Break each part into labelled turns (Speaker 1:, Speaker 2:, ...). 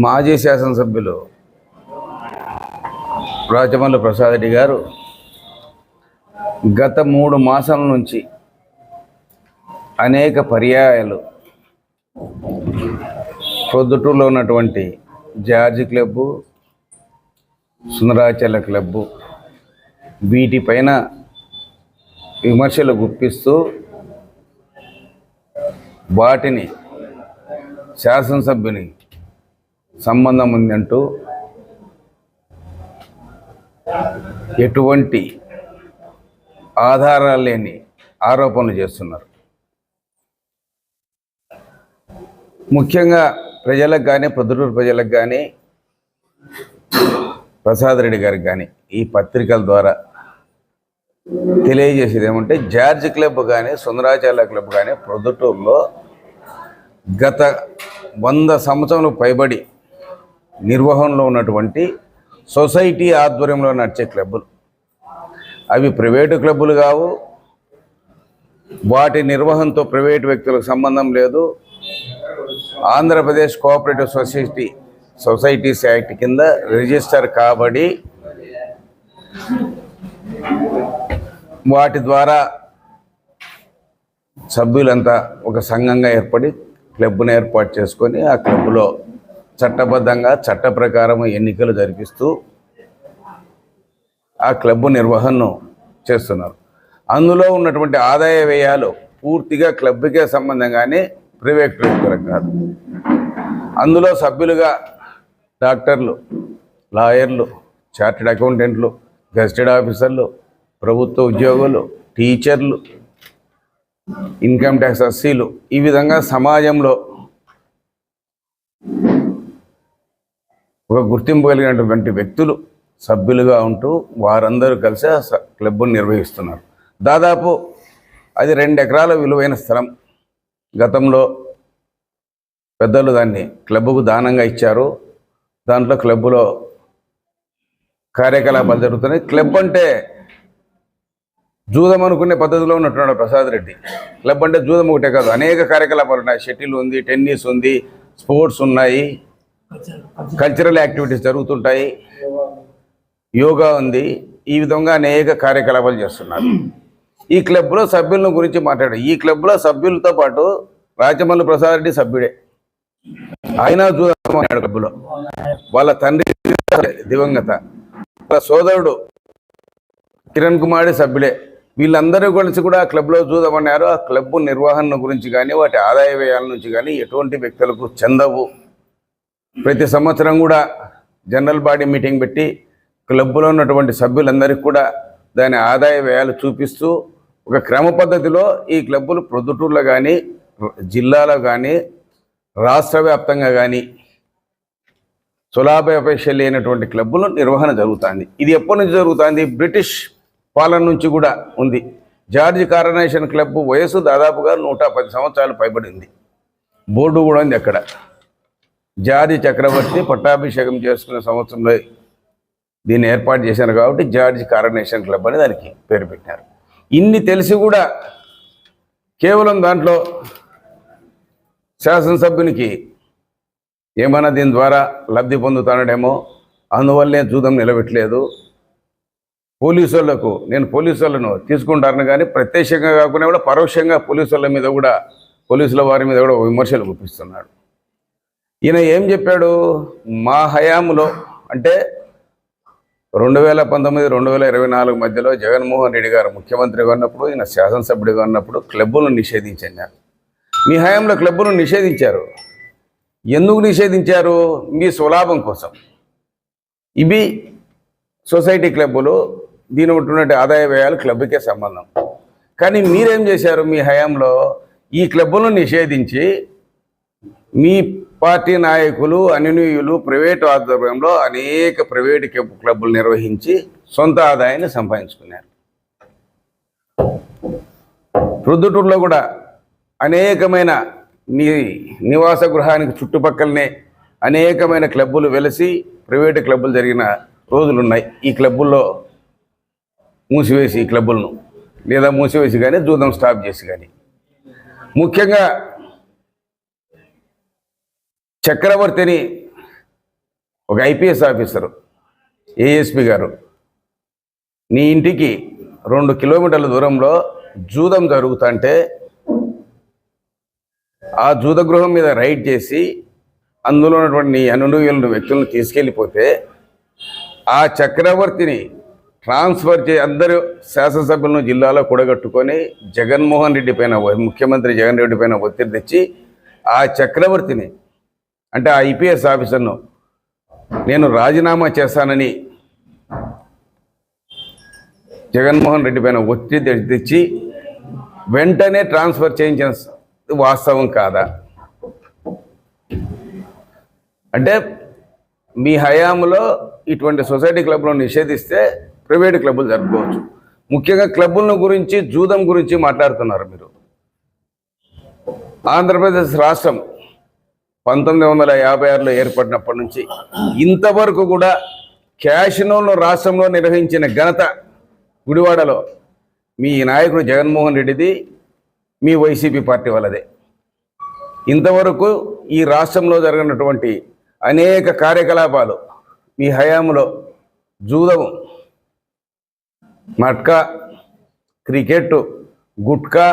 Speaker 1: మాజీ శాసనసభ్యులు రాజమల్లి ప్రసాద్ రెడ్డి గారు గత మూడు మాసాల నుంచి అనేక పర్యాయాలు ప్రొద్దుటూరులో ఉన్నటువంటి జార్జ్ క్లబ్బు సుందరాచల క్లబ్బు వీటిపైన విమర్శలు గుప్పిస్తూ వాటిని శాసనసభ్యుని సంబంధం ఉందంటూ ఎటువంటి ఆధారాలు లేని ఆరోపణలు చేస్తున్నారు. ముఖ్యంగా ప్రజలకు కానీ పొద్దుటూరు ప్రజలకు కానీ ప్రసాద్ రెడ్డి గారికి కానీ ఈ పత్రికల ద్వారా తెలియజేసేది ఏమంటే జార్జ్ క్లబ్ కానీ సుందరాచార్య క్లబ్ కానీ ప్రొద్దుటూరులో గత వంద సంవత్సరాలకు పైబడి నిర్వహణలో ఉన్నటువంటి సొసైటీ ఆధ్వర్యంలో నడిచే క్లబ్బులు. అవి ప్రైవేటు క్లబ్బులు కావు. వాటి నిర్వహణతో ప్రైవేటు వ్యక్తులకు సంబంధం లేదు. Andhra Pradesh cooperative society societies act కింద రిజిస్టర్ కాబడి వాటి ద్వారా సభ్యులంతా ఒక సంఘంగా ఏర్పడి క్లబ్ను ఏర్పాటు చేసుకొని ఆ క్లబ్లో చట్టబద్ధంగా చట్ట ప్రకారం ఎన్నికలు జరిపిస్తూ ఆ క్లబ్ నిర్వహణను చేస్తున్నారు. అందులో ఉన్నటువంటి ఆదాయ వ్యయాలు పూర్తిగా క్లబ్కే సంబంధం కానీ ప్రైవేట్ వ్యక్తులకు కాదు. అందులో సభ్యులుగా డాక్టర్లు లాయర్లు చార్టెడ్ అకౌంటెంట్లు గెస్టెడ్ ఆఫీసర్లు ప్రభుత్వ ఉద్యోగులు టీచర్లు ఇన్కమ్ ట్యాక్స్ అస్సీలు ఈ విధంగా సమాజంలో ఒక గుర్తింపు కలిగినటువంటి వ్యక్తులు సభ్యులుగా ఉంటూ వారందరూ కలిసి ఆ స- క్లబ్ను నిర్వహిస్తున్నారు. దాదాపు అది రెండు ఎకరాల విలువైన స్థలం. గతంలో పెద్దలు దాన్ని క్లబ్కు దానంగా ఇచ్చారు. దాంట్లో క్లబ్లో కార్యకలాపాలు జరుగుతున్నాయి. క్లబ్ అంటే జూదం అనుకునే పద్ధతిలో ఉన్నట్టున్నాడు ప్రసాద్ రెడ్డి. క్లబ్ అంటే జూదం ఒకటే కాదు అనేక కార్యకలాపాలు ఉన్నాయి. షటిల్ ఉంది టెన్నిస్ ఉంది స్పోర్ట్స్ ఉన్నాయి. కల్చరల్ యాక్టివిటీస్ జరుగుతుంటాయి. యోగా ఉంది. ఈ విధంగా అనేక కార్యకలాపాలు చేస్తున్నారు. ఈ క్లబ్లో సభ్యుల గురించి మాట్లాడు. ఈ క్లబ్లో సభ్యులతో పాటు రాజమల్లి ప్రసాద్ రెడ్డి సభ్యుడే. ఆయన జూదం క్లబ్లో. వాళ్ళ తండ్రి దివంగత. వాళ్ళ సోదరుడు కిరణ్ కుమార్ సభ్యుడే. వీళ్ళందరూ కలిసి కూడా ఆ క్లబ్లో చూద్దామన్నారు ఆ క్లబ్ నిర్వహణ గురించి కానీ వాటి ఆదాయ వ్యయాల నుంచి కానీ ఎటువంటి వ్యక్తులకు చెందవు. ప్రతి సంవత్సరం కూడా జనరల్ బాడీ మీటింగ్ పెట్టి క్లబ్లో ఉన్నటువంటి సభ్యులందరికీ కూడా దాని ఆదాయ వ్యయాలు చూపిస్తూ ఒక క్రమ పద్ధతిలో ఈ క్లబ్బులు ప్రొద్దుటూరులో కానీ జిల్లాలో కానీ రాష్ట్ర వ్యాప్తంగా కానీ సులాభాపేక్ష లేనటువంటి క్లబ్బులు నిర్వహణ జరుగుతుంది. ఇది ఎప్పటి నుంచి జరుగుతుంది? బ్రిటిష్ పాలన నుంచి కూడా ఉంది. జార్జ్ కారనేషన్ క్లబ్ వయసు దాదాపుగా నూట పది సంవత్సరాలు పైబడింది. బోర్డు కూడా ఉంది అక్కడ. జార్జి చక్రవర్తి పట్టాభిషేకం చేసుకునే సంవత్సరంలో దీన్ని ఏర్పాటు చేశారు కాబట్టి జార్జ్ కారనేషన్ క్లబ్ అని దానికి పేరు పెట్టారు. ఇన్ని తెలిసి కూడా కేవలం దాంట్లో శాసనసభ్యునికి ఏమైనా దీని ద్వారా లబ్ధి పొందుతానడేమో అందువల్లే జూదం నిలబెట్టలేదు. పోలీసు వాళ్ళకు నేను పోలీసు వాళ్ళను తీసుకుంటాను కానీ ప్రత్యక్షంగా కాకుండా కూడా పరోక్షంగా పోలీసు వాళ్ళ మీద కూడా పోలీసుల వారి మీద కూడా విమర్శలు గుప్పిస్తున్నాడు. ఈయన ఏం చెప్పాడు? మా హయాంలో అంటే రెండు వేల పంతొమ్మిది రెండు వేల ఇరవై నాలుగు మధ్యలో జగన్మోహన్ రెడ్డి గారు ముఖ్యమంత్రిగా ఉన్నప్పుడు ఈయన శాసనసభ్యుడిగా ఉన్నప్పుడు క్లబ్బులను నిషేధించారు మీ హయాంలో క్లబ్బులను నిషేధించారు. ఎందుకు నిషేధించారు? మీ స్వలాభం కోసం. ఇవి సొసైటీ క్లబ్బులు దీని ఉంటున్నట్టు ఆదాయ వ్యయాలు క్లబ్కే సంబంధం. కానీ మీరేం చేశారు మీ హయాంలో? ఈ క్లబ్బులను నిషేధించి మీ పార్టీ నాయకులు అనునీయులు ప్రైవేటు ఆధ్వర్యంలో అనేక ప్రైవేటు క్లబ్బులు నిర్వహించి సొంత ఆదాయాన్ని సంపాదించుకున్నారు. ప్రొద్దుటూరులో కూడా అనేకమైన నీ నివాస గృహానికి చుట్టుపక్కలనే అనేకమైన క్లబ్బులు వెలిసి ప్రైవేటు క్లబ్బులు జరిగిన రోజులు ఉన్నాయి ఈ క్లబ్బుల్లో మూసివేసి ఈ క్లబ్బులను లేదా మూసివేసి కానీ జూదం స్టాప్ చేసి కానీ ముఖ్యంగా చక్రవర్తిని ఒక ఐపీఎస్ ఆఫీసరు ఏఎస్పి గారు నీ ఇంటికి రెండు కిలోమీటర్ల దూరంలో జూదం జరుగుతుంటే ఆ జూద గృహం మీద రైడ్ చేసి అందులో ఉన్నటువంటి నీ అనుభవం వ్యక్తులను తీసుకెళ్ళిపోతే ఆ చక్రవర్తిని ట్రాన్స్ఫర్ చే అందరూ శాసనసభ్యులను జిల్లాలో కూడగట్టుకొని జగన్మోహన్ రెడ్డి పైన ముఖ్యమంత్రి జగన్ రెడ్డి పైన ఒత్తిడి తెచ్చి ఆ చక్రవర్తిని అంటే ఆ ఐపీఎస్ ఆఫీసర్ను నేను రాజీనామా చేస్తానని జగన్మోహన్ రెడ్డి పైన ఒత్తిడి తెచ్చి వెంటనే ట్రాన్స్ఫర్ చేయించిన వాస్తవం కాదా? అంటే మీ హయాంలో ఇటువంటి సొసైటీ క్లబ్లను నిషేధిస్తే ప్రైవేట్ క్లబ్బులు జరుపుకోవచ్చు. ముఖ్యంగా క్లబ్బులను గురించి జూదం గురించి మాట్లాడుతున్నారు మీరు. ఆంధ్రప్రదేశ్ రాష్ట్రం పంతొమ్మిది వందల యాభై ఆరులో ఏర్పడినప్పటి నుంచి ఇంతవరకు కూడా క్యాషినోలను రాష్ట్రంలో నిర్వహించిన ఘనత గుడివాడలో మీ నాయకుడు జగన్మోహన్ రెడ్డిది మీ వైసీపీ పార్టీ వాళ్ళదే. ఇంతవరకు ఈ రాష్ట్రంలో జరిగినటువంటి అనేక కార్యకలాపాలు మీ హయాంలో జూదము మట్కా క్రికెట్ గుట్కా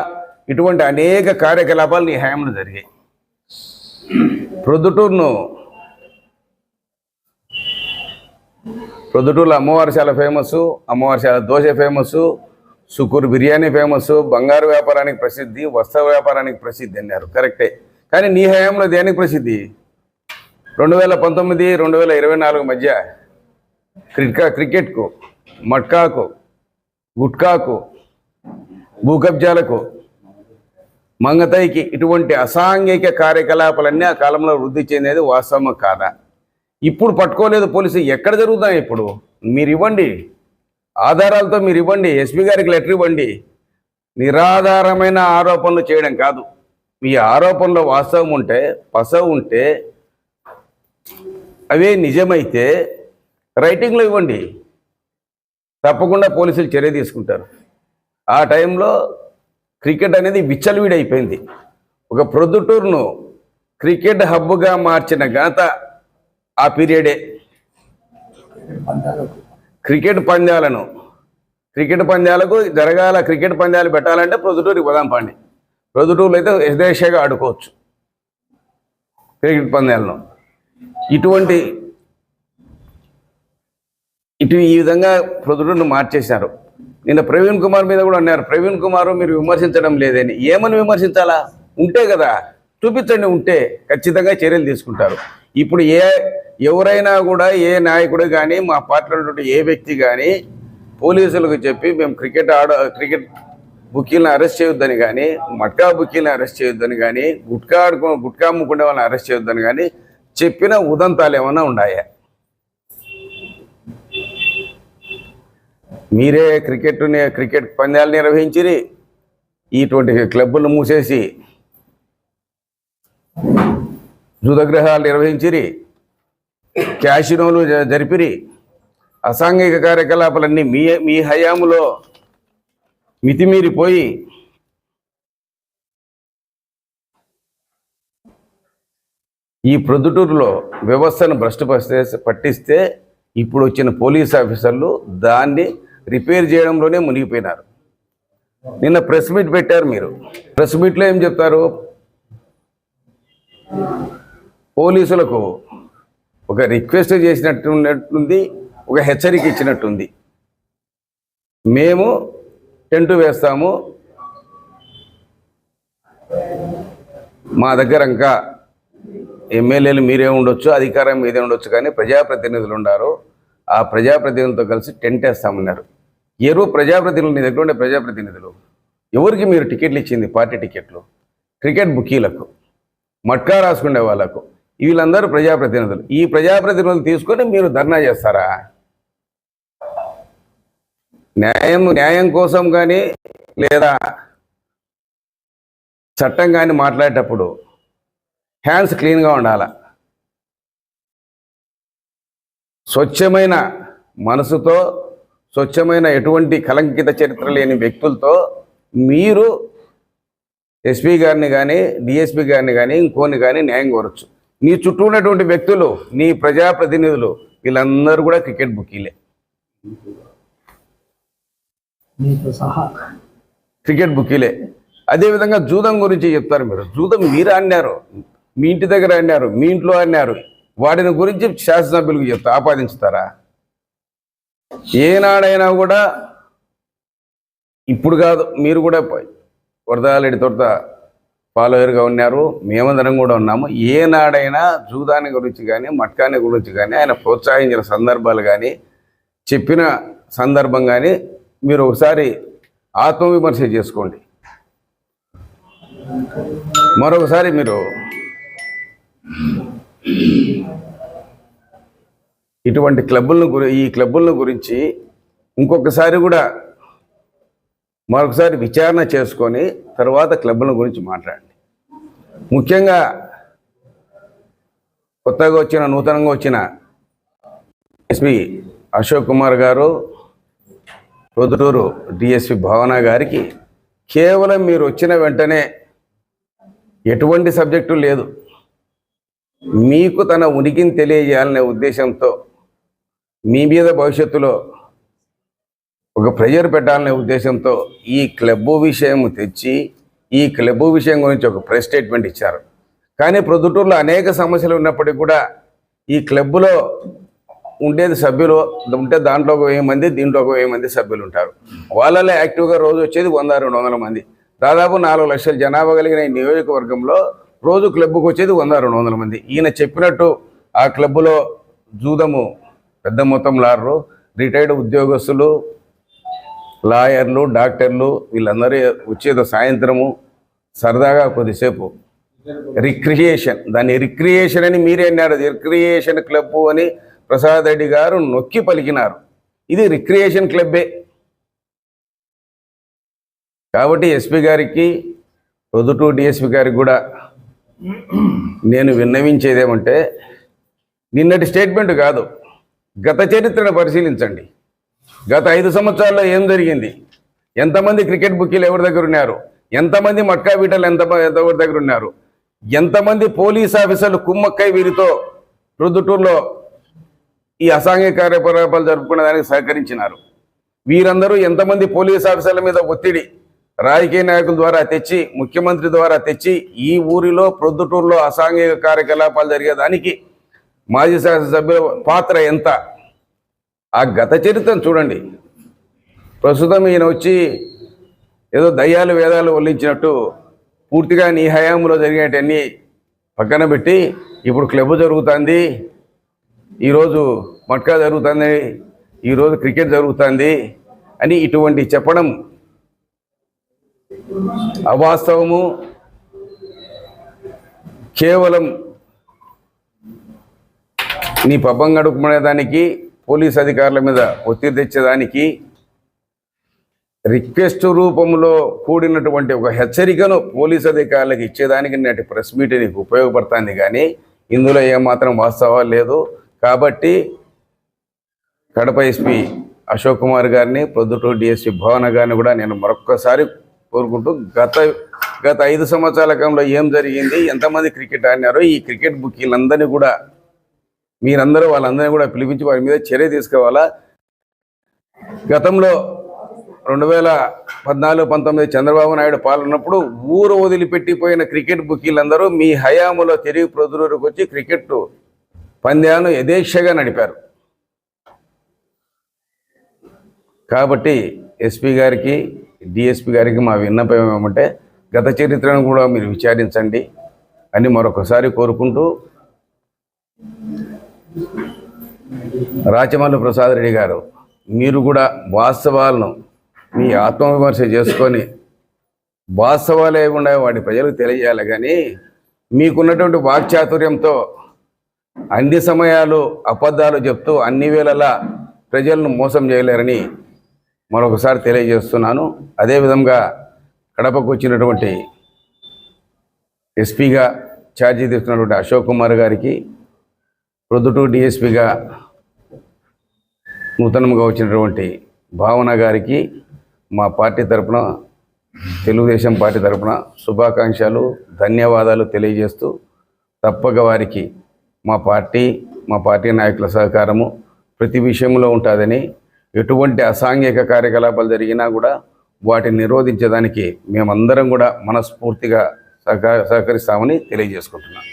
Speaker 1: ఇటువంటి అనేక కార్యకలాపాలు నీ హయాంలో జరిగాయి. ప్రొద్దుటూరును ప్రొద్దుటూరులో అమ్మవారి చాలా ఫేమస్ అమ్మవారి చాలా దోశ ఫేమస్ సుకూరు బిర్యానీ ఫేమస్ బంగారు వ్యాపారానికి ప్రసిద్ధి వస్త్ర వ్యాపారానికి ప్రసిద్ధి అన్నారు. కరెక్టే. కానీ నీ హయాంలో దేనికి ప్రసిద్ధి? రెండు వేల పంతొమ్మిది రెండు వేల ఇరవై నాలుగు మధ్య క్రికా క్రికెట్కు మట్కాకు గుట్కాకు భూకబ్జాలకు మంగతైకి ఇటువంటి అసాంఘిక కార్యకలాపాలన్నీ ఆ కాలంలో వృద్ధి చెందేది వాస్తవం కాదా? ఇప్పుడు పట్టుకోలేదు పోలీసు. ఎక్కడ జరుగుతాయి ఇప్పుడు? మీరు ఇవ్వండి. ఆధారాలతో మీరు ఇవ్వండి. ఎస్పీ గారికి లెటర్ ఇవ్వండి. నిరాధారమైన ఆరోపణలు చేయడం కాదు. మీ ఆరోపణలో వాస్తవం ఉంటే పసవ ఉంటే అవే నిజమైతే రైటింగ్లో ఇవ్వండి. తప్పకుండా పోలీసులు చర్య తీసుకుంటారు. ఆ టైంలో క్రికెట్ అనేది విచ్చలవిడైపోయింది. ఒక ప్రొద్దుటూరును క్రికెట్ హబ్గా మార్చిన ఘనత ఆ పీరియడే. క్రికెట్ పందాలను క్రికెట్ పందాలకు జరగాల క్రికెట్ పందాలు పెట్టాలంటే ప్రొద్దుటూరికి పోదాం పండి. ప్రొద్దుటూరులో అయితే యథేచ్ఛగా ఆడుకోవచ్చు క్రికెట్ పందాలను ఇటువంటి ఇటు ఈ విధంగా ప్రొద్దుటూరును మార్చేశారు. నిన్న ప్రవీణ్ కుమార్ మీద కూడా అన్నారు ప్రవీణ్ కుమార్ మీరు విమర్శించడం లేదని. ఏమని విమర్శించాలా? ఉంటే కదా చూపించండి ఉంటే ఖచ్చితంగా చర్యలు తీసుకుంటారు. ఇప్పుడు ఏ ఎవరైనా కూడా ఏ నాయకుడు కానీ మా పార్టీలో ఉన్నటువంటి ఏ వ్యక్తి కానీ పోలీసులకు చెప్పి మేము క్రికెట్ ఆడ క్రికెట్ బుకీలను అరెస్ట్ చేయొద్దని కానీ మట్కా బుకీలను అరెస్ట్ చేయొద్దని కానీ గుట్కా ఆడుకో గుట్కా అమ్ముకునే వాళ్ళని అరెస్ట్ చేయొద్దని కానీ చెప్పిన ఉదంతాలు ఏమైనా ఉన్నాయా? మీరే క్రికెట్ క్రికెట్ పందాలు నిర్వహించిరి. ఇటువంటి క్లబ్బులు మూసేసి జూదగ్రహాలు నిర్వహించిరి. క్యాషినోలు జరిపిరి. అసాంఘిక కార్యకలాపాలన్నీ మీ మీ హయాములో మితిమీరిపోయి ఈ ప్రొద్దుటూరులో వ్యవస్థను భ్రష్టు పట్టిస్తే ఇప్పుడు వచ్చిన పోలీస్ ఆఫీసర్లు దాన్ని రిపేర్ చేయడంలోనే మునిగిపోయినారు. నిన్న ప్రెస్ మీట్ పెట్టారు మీరు. ప్రెస్ మీట్లో ఏం చెప్తారు? పోలీసులకు ఒక రిక్వెస్ట్ చేసినట్టున్నట్టుంది ఒక హెచ్చరిక ఇచ్చినట్టుంది. మేము టెంటు వేస్తాము. మా దగ్గర ఇంకా ఎమ్మెల్యేలు మీరే ఉండొచ్చు అధికారం మీదే ఉండొచ్చు కానీ ప్రజాప్రతినిధులు ఉన్నారు ఆ ప్రజాప్రతినిధులతో కలిసి టెంట్ వేస్తామన్నారు. ఎవరు ప్రజాప్రతినిధులు నీ దగ్గర ఉండే ప్రజాప్రతినిధులు ఎవరికి మీరు టికెట్లు ఇచ్చింది? పార్టీ టికెట్లు క్రికెట్ బుకీలకు మట్కా రాసుకునే వాళ్ళకు వీళ్ళందరూ ప్రజాప్రతినిధులు. ఈ ప్రజాప్రతినిధులు తీసుకొని మీరు ధర్నా చేస్తారా? న్యాయం న్యాయం కోసం కానీ లేదా చట్టం కానీ మాట్లాడేటప్పుడు హ్యాండ్స్ క్లీన్గా ఉండాల? స్వచ్ఛమైన మనసుతో స్వచ్ఛమైన ఎటువంటి కలంకిత చరిత్ర లేని వ్యక్తులతో మీరు ఎస్పీ గారిని కానీ డిఎస్పీ గారిని కానీ ఇంకోని కానీ న్యాయం కోరచ్చు. నీ చుట్టూ ఉన్నటువంటి వ్యక్తులు నీ ప్రజాప్రతినిధులు వీళ్ళందరూ కూడా క్రికెట్ బుకీలే. క్రికెట్ బుకీలే. అదేవిధంగా జూదం గురించి చెప్తారు మీరు. జూదం మీరు అన్నారు మీ ఇంటి దగ్గర అన్నారు మీ ఇంట్లో అన్నారు వాటిని గురించి శాసనసభ్యులకు చెప్తా ఆపాదించుతారా? ఏనాడైనా కూడా ఇప్పుడు కాదు మీరు కూడా వరదాలెడి తోట ఫాలోయర్గా ఉన్నారు. మేమందరం కూడా ఉన్నాము. ఏనాడైనా జూదాని గురించి కానీ మట్కాని గురించి కానీ ఆయన ప్రోత్సహించిన సందర్భాలు కానీ చెప్పిన సందర్భం కానీ మీరు ఒకసారి ఆత్మవిమర్శ చేసుకోండి. మరొకసారి మీరు ఇటువంటి క్లబ్బులను గురి ఈ క్లబ్బులను గురించి ఇంకొకసారి కూడా మరొకసారి విచారణ చేసుకొని తర్వాత క్లబ్బుల గురించి మాట్లాడండి. ముఖ్యంగా కొత్తగా వచ్చిన నూతనంగా వచ్చిన ఎస్పి అశోక్ కుమార్ గారు పొద్దుటూరు డిఎస్పి భావన గారికి కేవలం మీరు వచ్చిన వెంటనే ఎటువంటి సబ్జెక్టు లేదు. మీకు తన ఉనికిని తెలియజేయాలనే ఉద్దేశంతో మీ మీద భవిష్యత్తులో ఒక ప్రెజర్ పెట్టాలనే ఉద్దేశంతో ఈ క్లబ్బు విషయం తెచ్చి ఈ క్లబ్బు విషయం గురించి ఒక ప్రెస్ స్టేట్మెంట్ ఇచ్చారు. కానీ ప్రొద్దుటూరులో అనేక సమస్యలు ఉన్నప్పటికీ కూడా ఈ క్లబ్బులో ఉండేది సభ్యులు ఉంటే దాంట్లో ఒక వెయ్యి మంది దీంట్లో ఒక వెయ్యి మంది సభ్యులు ఉంటారు. వాళ్ళలో యాక్టివ్గా రోజు వచ్చేది వంద రెండు వందల మంది. దాదాపు నాలుగు లక్షల జనాభా కలిగిన ఈ నియోజకవర్గంలో రోజు క్లబ్కు వచ్చేది వంద రెండు వందల మంది. ఈయన చెప్పినట్టు ఆ క్లబ్లో జూదము పెద్ద మొత్తం లారరు. రిటైర్డ్ ఉద్యోగస్తులు లాయర్లు డాక్టర్లు వీళ్ళందరూ వచ్చేదో సాయంత్రము సరదాగా కొద్దిసేపు రిక్రియేషన్. దాన్ని రిక్రియేషన్ అని మీరే అన్నారు. రిక్రియేషన్ క్లబ్ అని ప్రసాద్ రెడ్డి గారు నొక్కి పలికినారు. ఇది రిక్రియేషన్ క్లబ్బే. కాబట్టి ఎస్పీ గారికి పొద్దుటూ డిఎస్పీ గారికి కూడా నేను విన్నవించేదేమంటే నిన్నటి స్టేట్మెంట్ కాదు. గత చరిత్రను పరిశీలించండి. గత ఐదు సంవత్సరాల్లో ఏం జరిగింది? ఎంతమంది క్రికెట్ బుక్కీలు ఎవరి దగ్గర ఉన్నారు? ఎంతమంది మట్కా బీటలు ఎంత ఎవరి దగ్గర ఉన్నారు? ఎంతమంది పోలీస్ ఆఫీసర్లు కుమ్మక్కై వీరితో రుద్దుటూరులో ఈ అసాంఘిక కార్యకలాపాలు జరుపుకునే దానికి సహకరించినారు. వీరందరూ ఎంతమంది పోలీస్ ఆఫీసర్ల మీద ఒత్తిడి రాజకీయ నాయకుల ద్వారా తెచ్చి ముఖ్యమంత్రి ద్వారా తెచ్చి ఈ ఊరిలో ప్రొద్దుటూరులో అసాంఘిక కార్యకలాపాలు జరిగేదానికి మాజీ శాసనసభ్యుల పాత్ర ఎంత? ఆ గత చరిత్రను చూడండి. ప్రస్తుతం ఈయన వచ్చి ఏదో దయ్యాలు వేదాలు వల్లించినట్టు పూర్తిగా నీ హయాంలో జరిగేటన్ని పక్కన పెట్టి ఇప్పుడు క్లబ్ జరుగుతుంది. ఈరోజు మట్కా జరుగుతుంది. ఈరోజు క్రికెట్ జరుగుతుంది అని ఇటువంటి చెప్పడం అవాస్తవము. కేవలం నీ పబ్బం గడుపుకునేదానికి పోలీస్ అధికారుల మీద ఒత్తిడి తెచ్చేదానికి రిక్వెస్ట్ రూపంలో కూడినటువంటి ఒక హెచ్చరికను పోలీస్ అధికారులకు ఇచ్చేదానికి నేటి ప్రెస్ మీట్ నీకు ఉపయోగపడుతుంది కానీ ఇందులో ఏమాత్రం వాస్తవాలు లేదు. కాబట్టి కడప ఎస్పీ అశోక్ కుమార్ గారిని ప్రొద్దుటూరు డిఎస్పీ భవన గారిని కూడా నేను మరొక్కసారి కోరుకుంటూ గత గత ఐదు సంవత్సరాల కాలంలో ఏం జరిగింది ఎంతమంది క్రికెట్ ఆడినారో ఈ క్రికెట్ బుక్కీలందరినీ కూడా మీరందరూ వాళ్ళందరినీ కూడా పిలిపించి వారి మీద చర్య తీసుకోవాలా? గతంలో రెండు వేల పద్నాలుగు పంతొమ్మిది చంద్రబాబు నాయుడు పాలనప్పుడు ఊరు వదిలిపెట్టిపోయిన క్రికెట్ బుకీలందరూ మీ హయాములో తిరిగి ప్రొద్దుటూరుకు వచ్చి క్రికెట్ పంద్యాలను యథేచ్ఛగా నడిపారు. కాబట్టి ఎస్పీ గారికి డిఎస్పి గారికి మా విన్నపం ఏమంటే గత చరిత్రను కూడా మీరు విచారించండి అని మరొకసారి కోరుకుంటూ రాచమల్లు ప్రసాద్ రెడ్డి గారు మీరు కూడా వాస్తవాలను మీ ఆత్మవిమర్శ చేసుకొని వాస్తవాలు ఏముండే వాటి ప్రజలకు తెలియజేయాలి. కానీ మీకున్నటువంటి వాక్చాతుర్యంతో అన్ని సమయాలు అబద్ధాలు చెప్తూ అన్ని వేళలా ప్రజలను మోసం చేయలేరని మరొకసారి తెలియజేస్తున్నాను. అదేవిధంగా కడపకు వచ్చినటువంటి ఎస్పీగా ఛార్జీ తీసుకున్నటువంటి అశోక్ కుమార్ గారికి ప్రొద్దుటూరు డిఎస్పిగా నూతనంగా వచ్చినటువంటి భావన గారికి మా పార్టీ తరపున తెలుగుదేశం పార్టీ తరపున శుభాకాంక్షలు ధన్యవాదాలు తెలియజేస్తూ తప్పక వారికి మా పార్టీ మా పార్టీ నాయకుల సహకారము ప్రతి విషయంలో ఉంటుందని ఎటువంటి అసాంఘిక కార్యకలాపాలు జరిగినా కూడా వాటిని నిరోధించడానికి మేమందరం కూడా మనస్ఫూర్తిగా సహక సహకరిస్తామని తెలియజేసుకుంటున్నాం.